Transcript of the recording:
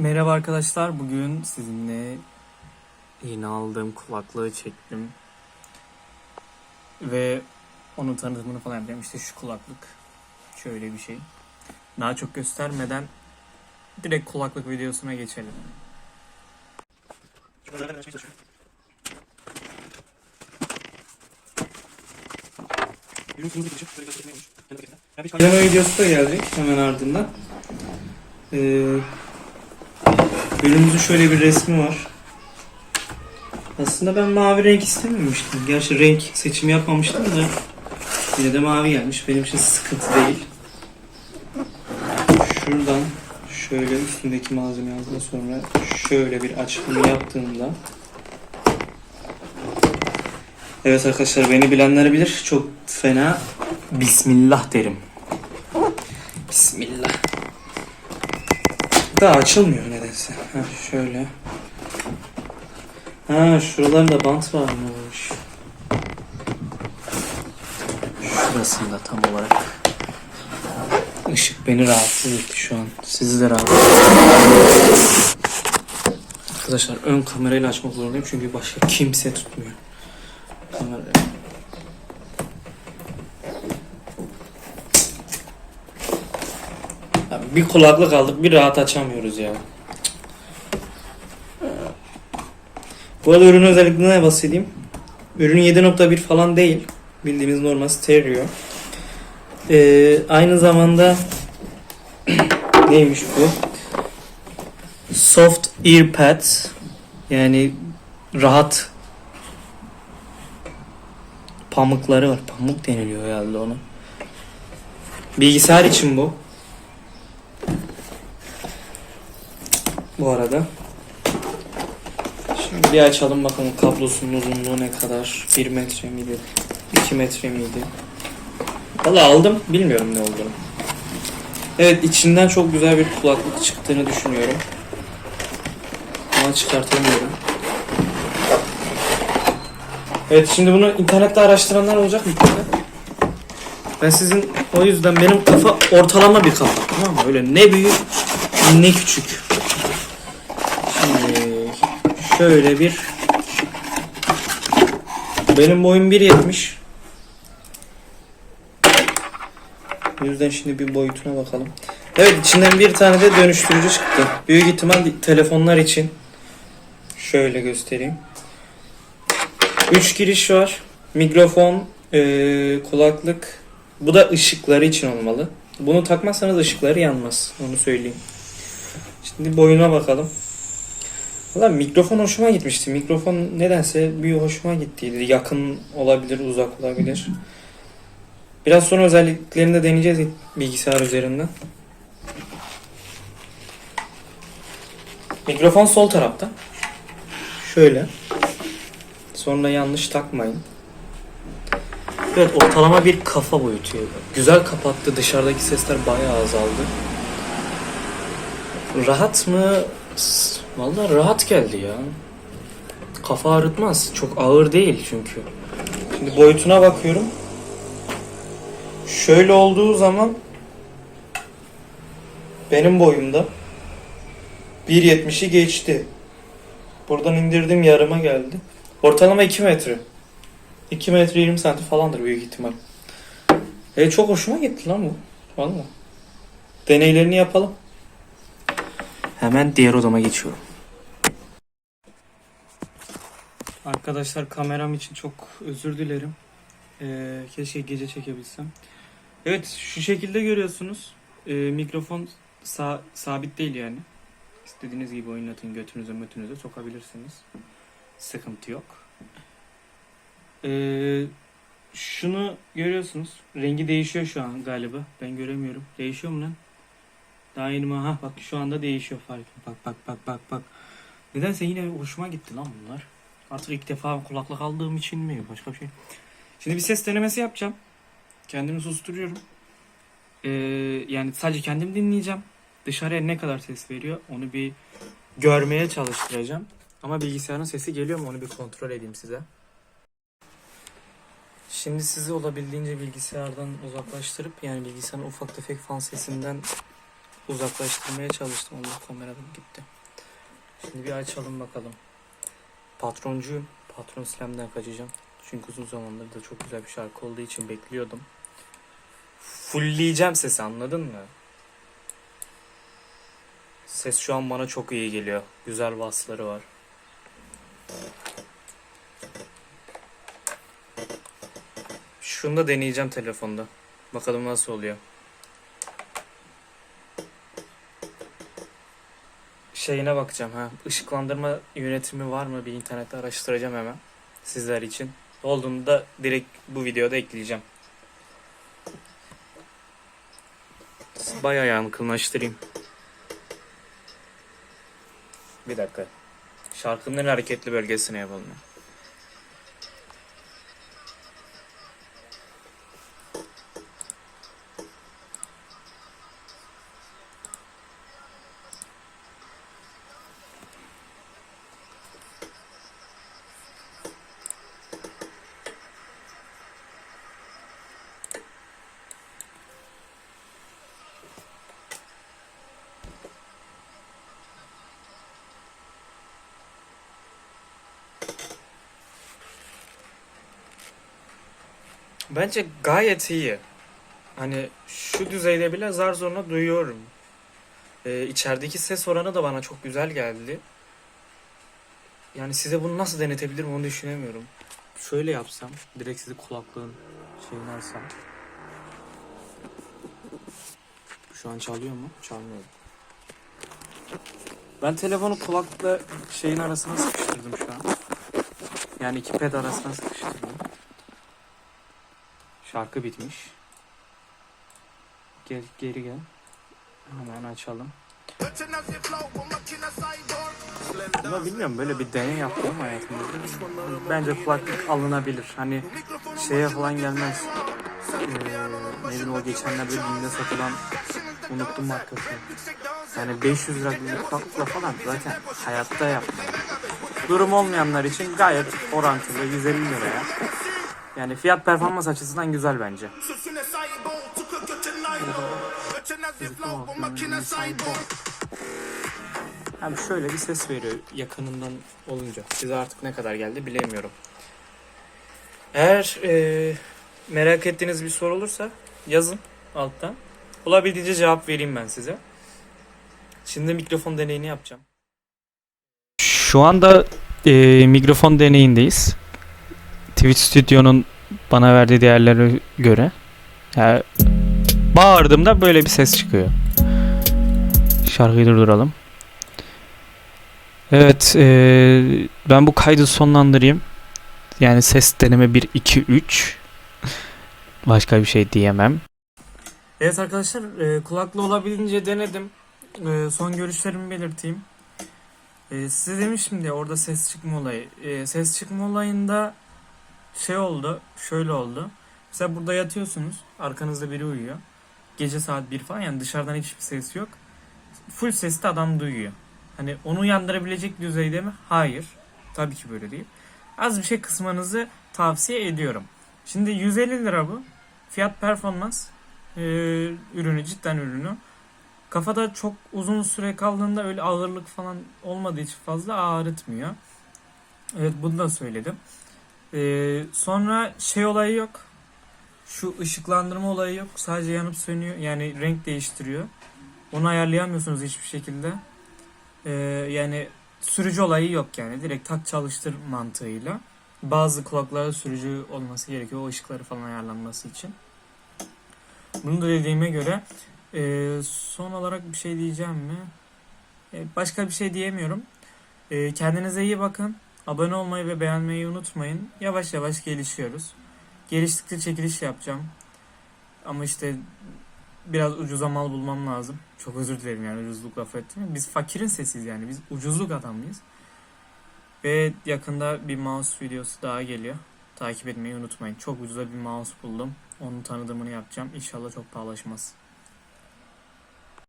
Merhaba arkadaşlar. Bugün sizinle yeni aldığım kulaklığı çektim. Ve onun tanıtımını falan yapacağım. İşte şu kulaklık. Şöyle bir şey. Daha çok göstermeden direkt kulaklık videosuna geçelim. Deneme videosu da gelecek hemen ardından. Ee, ürünümüzün şöyle bir resmi var. Aslında ben mavi renk istememiştim. Gerçi renk seçimi yapmamıştım da yine de mavi gelmiş. Benim için sıkıntı değil. Şuradan şöyle üstündeki malzeme aldıktan sonra şöyle bir açılımı yaptığımda Evet arkadaşlar beni bilenler bilir. Çok fena Bismillah derim. Bismillah. Daha açılmıyor nedense. Ha şöyle. Ha şuralarında bant varmış. Şurasında tam olarak. Işık beni rahatsız etti şu an. Sizi de rahatsız Arkadaşlar ön kamerayla açmak zorundayım çünkü başka kimse tutmuyor. Kamerayı. Ya bir kulaklık aldık bir rahat açamıyoruz ya. Bu arada ürün özelliklerine bahsedeyim. Ürün 7.1 falan değil. Bildiğimiz normal stereo. Ee, aynı zamanda neymiş bu? Soft earpads yani rahat pamukları var. Pamuk deniliyor herhalde ona. Bilgisayar için bu. Bu arada. Şimdi bir açalım bakalım kablosunun uzunluğu ne kadar? 1 metre miydi? 2 metre miydi? Valla aldım. Bilmiyorum ne olduğunu. Evet içinden çok güzel bir kulaklık çıktığını düşünüyorum. Ama çıkartamıyorum. Evet şimdi bunu internette araştıranlar olacak mı? Ben sizin o yüzden benim kafa ortalama bir kafa. Tamam mı? Öyle ne büyük ne küçük. Şöyle bir benim boyum 1.70 O yüzden şimdi bir boyutuna bakalım. Evet içinden bir tane de dönüştürücü çıktı. Büyük ihtimal telefonlar için. Şöyle göstereyim. 3 giriş var. Mikrofon, eee, kulaklık. Bu da ışıkları için olmalı. Bunu takmazsanız ışıkları yanmaz. Onu söyleyeyim. Şimdi boyuna bakalım. Valla mikrofon hoşuma gitmişti. Mikrofon nedense bir hoşuma gittiydi. Yakın olabilir, uzak olabilir. Biraz sonra özelliklerini de deneyeceğiz bilgisayar üzerinden. Mikrofon sol tarafta. Şöyle. Sonra yanlış takmayın. Evet ortalama bir kafa boyutu. Güzel kapattı. Dışarıdaki sesler bayağı azaldı. Rahat mı? Vallahi rahat geldi ya. Kafa ağrıtmaz. Çok ağır değil çünkü. Şimdi boyutuna bakıyorum. Şöyle olduğu zaman benim boyumda 1.70'i geçti. Buradan indirdim yarıma geldi. Ortalama 2 metre. 2 metre 20 santim falandır büyük ihtimal. E çok hoşuma gitti lan bu. Valla. Deneylerini yapalım. Hemen diğer odama geçiyorum. Arkadaşlar kameram için çok özür dilerim. Ee, keşke gece çekebilsem. Evet şu şekilde görüyorsunuz. Ee, mikrofon sa- sabit değil yani. İstediğiniz gibi oynatın götünüze mötünüze sokabilirsiniz. Sıkıntı yok. Ee, şunu görüyorsunuz. Rengi değişiyor şu an galiba. Ben göremiyorum. Değişiyor mu lan? Daha yeni? Ha bak şu anda değişiyor fark. Bak bak bak bak bak. Nedense yine hoşuma gitti lan bunlar. Artık ilk defa kulaklık aldığım için mi? Başka bir şey. Şimdi bir ses denemesi yapacağım. Kendimi susturuyorum. Ee, yani sadece kendim dinleyeceğim. Dışarıya ne kadar ses veriyor onu bir görmeye çalıştıracağım. Ama bilgisayarın sesi geliyor mu onu bir kontrol edeyim size. Şimdi sizi olabildiğince bilgisayardan uzaklaştırıp yani bilgisayarın ufak tefek fan sesinden uzaklaştırmaya çalıştım. Allah kameradan gitti. Şimdi bir açalım bakalım. Patroncuyum. Patron Slam'den kaçacağım. Çünkü uzun zamandır da çok güzel bir şarkı olduğu için bekliyordum. Fullleyeceğim sesi anladın mı? Ses şu an bana çok iyi geliyor. Güzel basları var. Şunu da deneyeceğim telefonda. Bakalım nasıl oluyor. Şeyine bakacağım ha. Işıklandırma yönetimi var mı? Bir internette araştıracağım hemen. Sizler için. Olduğunda direkt bu videoda ekleyeceğim. Bayağı yankılaştırayım. Bir dakika. Şarkının en hareketli bölgesine yapalım. ya. Bence gayet iyi. Hani şu düzeyde bile zar zoruna duyuyorum. Ee, içerideki ses oranı da bana çok güzel geldi. Yani size bunu nasıl denetebilirim onu düşünemiyorum. Şöyle yapsam, direkt sizi kulaklığın şeyini alsam. Şu an çalıyor mu? Çalmıyor. Ben telefonu kulakla şeyin arasına sıkıştırdım şu an. Yani iki ped arasına sıkıştırdım. Şarkı bitmiş. Gel geri gel. Hemen açalım. Ama bilmiyorum böyle bir deney yaptım hayatımda. Bence kulaklık alınabilir. Hani şeye falan gelmez. Ee, ne bileyim o geçenlerde BİM'de satılan unuttum markasını. Yani 500 lira bir kulaklıkla falan zaten hayatta yapmam. Durum olmayanlar için gayet orantılı 150 liraya. Yani fiyat performans açısından güzel bence. Hem şöyle bir ses veriyor yakınından olunca. Size artık ne kadar geldi bilemiyorum. Eğer e, merak ettiğiniz bir soru olursa yazın alttan. Olabildiğince cevap vereyim ben size. Şimdi mikrofon deneyini yapacağım. Şu anda e, mikrofon deneyindeyiz. Twitch Studio'nun bana verdiği değerlere göre. Yani bağırdığımda böyle bir ses çıkıyor. Şarkıyı durduralım. Evet, e, ben bu kaydı sonlandırayım. Yani ses deneme 1, 2, 3. Başka bir şey diyemem. Evet arkadaşlar, e, kulaklı olabildiğince denedim. E, son görüşlerimi belirteyim. E, size demiştim diye orada ses çıkma olayı. E, ses çıkma olayında şey oldu, şöyle oldu. Mesela burada yatıyorsunuz, arkanızda biri uyuyor. Gece saat 1 falan yani dışarıdan hiçbir ses yok. Full sesli adam duyuyor. Hani onu uyandırabilecek düzeyde mi? Hayır. Tabii ki böyle değil. Az bir şey kısmanızı tavsiye ediyorum. Şimdi 150 lira bu. Fiyat performans ee, ürünü cidden ürünü. Kafada çok uzun süre kaldığında öyle ağırlık falan olmadığı için fazla ağrıtmıyor. Evet bunu da söyledim. Ee, sonra şey olayı yok. Şu ışıklandırma olayı yok. Sadece yanıp sönüyor. Yani renk değiştiriyor. Onu ayarlayamıyorsunuz hiçbir şekilde. Ee, yani sürücü olayı yok yani. Direkt tak çalıştır mantığıyla. Bazı kulaklarda sürücü olması gerekiyor. O ışıkları falan ayarlanması için. Bunu da dediğime göre e, son olarak bir şey diyeceğim mi? E, başka bir şey diyemiyorum. E, kendinize iyi bakın. Abone olmayı ve beğenmeyi unutmayın. Yavaş yavaş gelişiyoruz. Geliştikçe çekiliş yapacağım. Ama işte biraz ucuza mal bulmam lazım. Çok özür dilerim yani ucuzluk laf ettim. Biz fakirin sesiyiz yani. Biz ucuzluk adamıyız. Ve yakında bir mouse videosu daha geliyor. Takip etmeyi unutmayın. Çok ucuza bir mouse buldum. Onun tanıdımını yapacağım. İnşallah çok pahalaşmaz.